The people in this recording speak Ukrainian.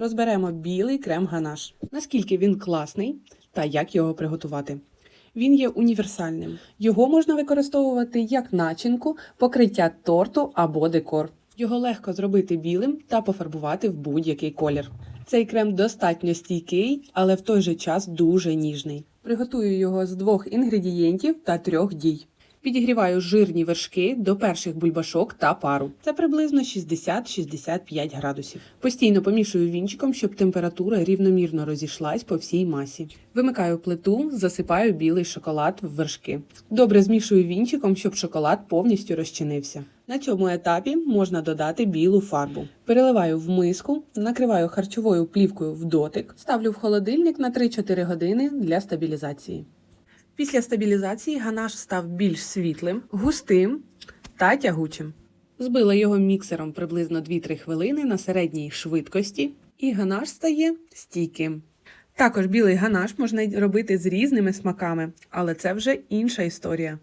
розберемо білий крем-ганаш. Наскільки він класний та як його приготувати. Він є універсальним. Його можна використовувати як начинку, покриття торту або декор. Його легко зробити білим та пофарбувати в будь-який колір. Цей крем достатньо стійкий, але в той же час дуже ніжний. Приготую його з двох інгредієнтів та трьох дій. Підігріваю жирні вершки до перших бульбашок та пару. Це приблизно 60-65 градусів. Постійно помішую вінчиком, щоб температура рівномірно розійшлась по всій масі. Вимикаю плиту, засипаю білий шоколад в вершки. Добре змішую вінчиком, щоб шоколад повністю розчинився. На цьому етапі можна додати білу фарбу. Переливаю в миску, накриваю харчовою плівкою в дотик, ставлю в холодильник на 3-4 години для стабілізації. Після стабілізації ганаш став більш світлим, густим та тягучим. Збила його міксером приблизно 2-3 хвилини на середній швидкості, і ганаш стає стійким. Також білий ганаш можна робити з різними смаками, але це вже інша історія.